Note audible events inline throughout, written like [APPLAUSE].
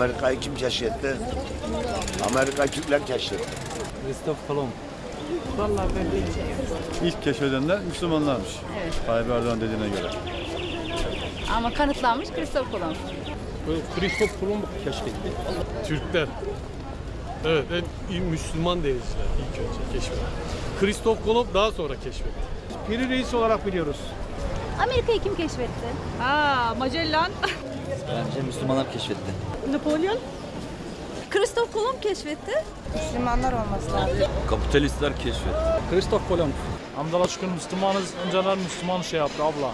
Amerika'yı kim keşfetti? Amerika Türkler keşfetti. Christoph Kolomb. Vallahi ben bilmiyorum. İlk keşfedenler Müslümanlarmış. Evet. Tayyip Erdoğan dediğine göre. Ama kanıtlanmış Christoph Kolomb. Christoph Kolomb keşfetti. Türkler. Evet, en iyi Müslüman denizciler ilk önce keşfetti. Kristof Kolomb daha sonra keşfetti. Piri Reis olarak biliyoruz. Amerika'yı kim keşfetti? Aa, Magellan. [LAUGHS] Bence Müslümanlar keşfetti. Napolyon. Christoph Kolomb keşfetti. Müslümanlar olması lazım. Kapitalistler keşfetti. Christoph Kolomb. Hamdala şükür Müslümanız. Önceler Müslüman şey yaptı abla.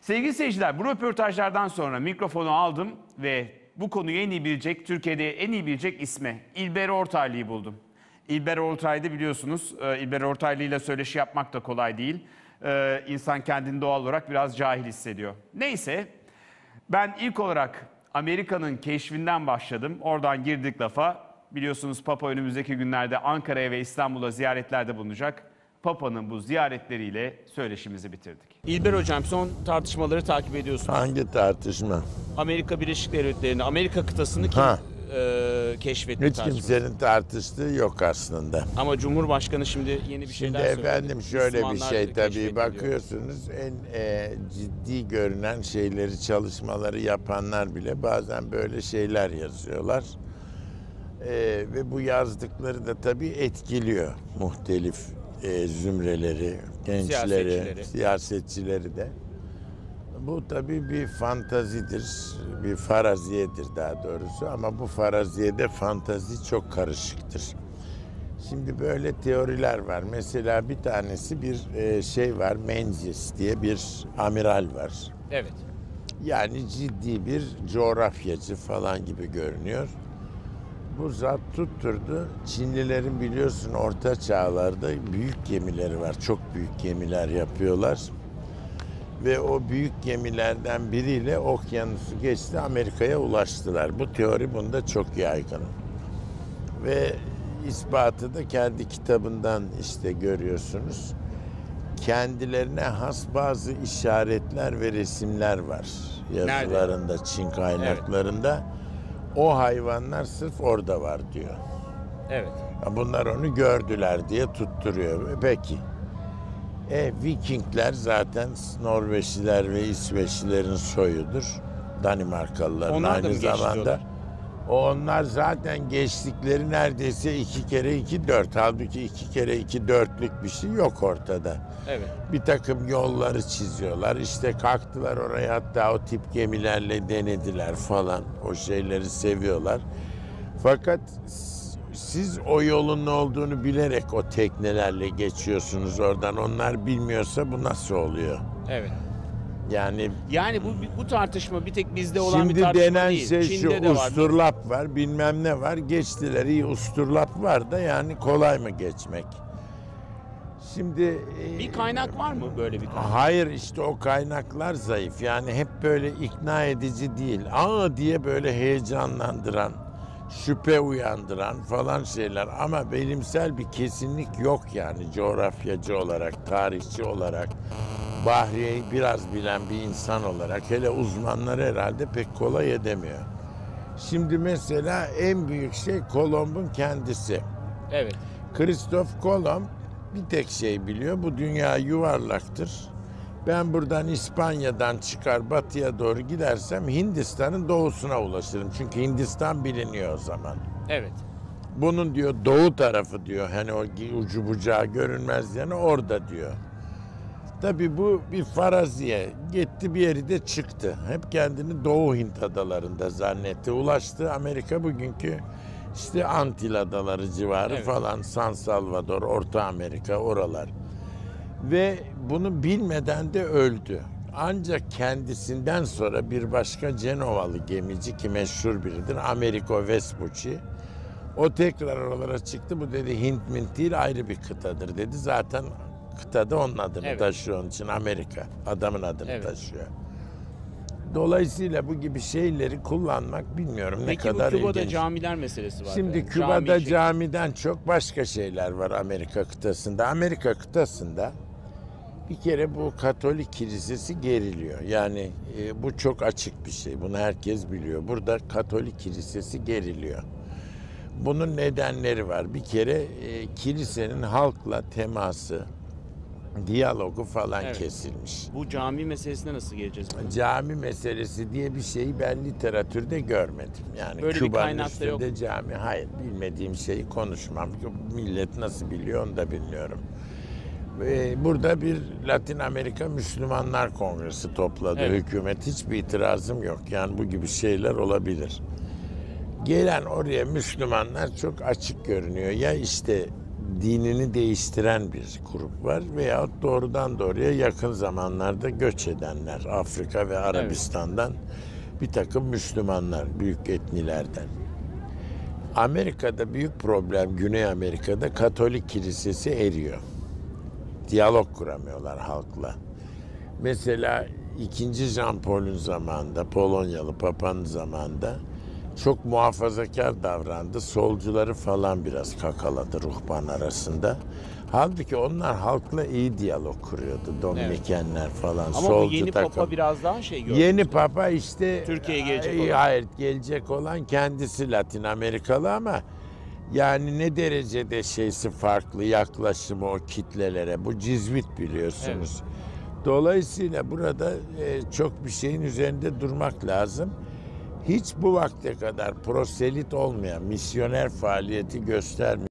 Sevgili seyirciler bu röportajlardan sonra mikrofonu aldım ve bu konuyu en iyi bilecek, Türkiye'de en iyi bilecek isme İlber Ortaylı'yı buldum. İlber Ortaylı biliyorsunuz, e, İlber Ortaylı ile söyleşi yapmak da kolay değil. E, İnsan kendini doğal olarak biraz cahil hissediyor. Neyse, ben ilk olarak Amerika'nın keşfinden başladım. Oradan girdik lafa. Biliyorsunuz Papa önümüzdeki günlerde Ankara'ya ve İstanbul'a ziyaretlerde bulunacak. Papa'nın bu ziyaretleriyle söyleşimizi bitirdik. İlber Hocam son tartışmaları takip ediyorsunuz. Hangi tartışma? Amerika Birleşik Devletleri'ni, Amerika kıtasını kim Ha. Keşfetti Hiç tartışması. kimsenin tartıştığı yok aslında. Ama Cumhurbaşkanı şimdi yeni bir Şimdi şeyler söyledi. efendim şöyle bir şey tabii keşfediliyor. bakıyorsunuz en e, ciddi görünen şeyleri çalışmaları yapanlar bile bazen böyle şeyler yazıyorlar. E, ve bu yazdıkları da tabii etkiliyor muhtelif e, zümreleri, gençleri, Siyasetçileri. siyasetçileri de. Bu tabii bir fantazidir, bir faraziyedir daha doğrusu ama bu faraziyede fantazi çok karışıktır. Şimdi böyle teoriler var. Mesela bir tanesi bir e, şey var, Menzies diye bir amiral var. Evet. Yani ciddi bir coğrafyacı falan gibi görünüyor. Bu zat tutturdu. Çinlilerin biliyorsun orta çağlarda büyük gemileri var. Çok büyük gemiler yapıyorlar. Ve o büyük gemilerden biriyle okyanusu geçti Amerika'ya ulaştılar. Bu teori bunda çok yaygın. Ve ispatı da kendi kitabından işte görüyorsunuz. Kendilerine has bazı işaretler ve resimler var yazılarında, Çin kaynaklarında. O hayvanlar sırf orada var diyor. Evet. Bunlar onu gördüler diye tutturuyor. Peki. E, Vikingler zaten Norveçliler ve İsveçlilerin soyudur. Danimarkalıların Onlar da aynı mı zamanda. diyorlar? Onlar zaten geçtikleri neredeyse iki kere iki dört. Halbuki iki kere iki dörtlük bir şey yok ortada. Evet. Bir takım yolları çiziyorlar. İşte kalktılar oraya hatta o tip gemilerle denediler falan. O şeyleri seviyorlar. Fakat siz o yolun ne olduğunu bilerek o teknelerle geçiyorsunuz oradan. Onlar bilmiyorsa bu nasıl oluyor? Evet. Yani Yani bu bu tartışma bir tek bizde olan Şimdi bir tartışma denen değil. şey Çin'de şu de var. usturlap var bilmem ne var geçtiler iyi usturlap var da yani kolay mı geçmek? Şimdi e, Bir kaynak var mı böyle bir kaynak? Hayır işte o kaynaklar zayıf. Yani hep böyle ikna edici değil. Aa diye böyle heyecanlandıran, şüphe uyandıran falan şeyler. Ama bilimsel bir kesinlik yok yani coğrafyacı olarak, tarihçi olarak. Bahriye'yi biraz bilen bir insan olarak hele uzmanlar herhalde pek kolay edemiyor. Şimdi mesela en büyük şey Kolomb'un kendisi. Evet. Kristof Kolomb bir tek şey biliyor. Bu dünya yuvarlaktır. Ben buradan İspanya'dan çıkar batıya doğru gidersem Hindistan'ın doğusuna ulaşırım. Çünkü Hindistan biliniyor o zaman. Evet. Bunun diyor doğu tarafı diyor. Hani o ucu bucağı görünmez yani orada diyor. Tabii bu bir faraziye. Gitti bir yeri de çıktı. Hep kendini Doğu Hint adalarında zannetti. Ulaştı Amerika bugünkü işte Antil adaları civarı Evet. falan. San Salvador, Orta Amerika oralar. Ve bunu bilmeden de öldü. Ancak kendisinden sonra bir başka Cenovalı gemici ki meşhur biridir. Americo Vespucci. O tekrar oralara çıktı. Bu dedi Hint mint değil ayrı bir kıtadır dedi. Zaten kıtada onun adını Evet. taşıyor onun için Amerika. Adamın adını Evet. taşıyor. Dolayısıyla bu gibi şeyleri kullanmak bilmiyorum ne Peki bu kadar Küba'da ilginç. camiler meselesi var. Şimdi Yani Küba'da cami şey- camiden çok başka şeyler var Amerika kıtasında. Amerika kıtasında Bir kere bu Katolik kilisesi geriliyor. Yani e, bu çok açık bir şey. Bunu herkes biliyor. Burada Katolik kilisesi geriliyor. Bunun nedenleri var. Bir kere e, kilisenin halkla teması, diyalogu falan Evet. kesilmiş. Bu cami meselesine nasıl geleceğiz? Cami meselesi diye bir şeyi ben literatürde görmedim. Yani Böyle bir Küba'nın kaynakta yok. üstünde cami. Hayır bilmediğim şeyi konuşmam. Millet nasıl biliyor onu da bilmiyorum. Ve burada bir Latin Amerika Müslümanlar Kongresi topladı Evet. hükümet. Hiçbir itirazım yok. Yani bu gibi şeyler olabilir. Gelen oraya Müslümanlar çok açık görünüyor. Ya işte dinini değiştiren bir grup var veya doğrudan doğruya yakın zamanlarda göç edenler Afrika ve Arabistan'dan bir takım Müslümanlar büyük etnilerden. Amerika'da büyük problem Güney Amerika'da Katolik kilisesi eriyor. Diyalog kuramıyorlar halkla. Mesela 2. Jean Paul'un zamanında, Polonyalı Papa'nın zamanında çok muhafazakar davrandı. Solcuları falan biraz kakaladı ruhban arasında. Halbuki onlar halkla iyi diyalog kuruyordu. Dominikenler falan, Ama solcu bu yeni takım. papa biraz daha şey gördü. Yeni papa işte Türkiye'ye gelecek Ay, olan. Hayır, gelecek olan kendisi Latin Amerikalı ama yani ne derecede şeysi farklı yaklaşımı o kitlelere. Bu cizvit biliyorsunuz. Dolayısıyla burada e, çok bir şeyin üzerinde durmak lazım. Hiç bu vakte kadar proselit olmayan, misyoner faaliyeti göstermeyen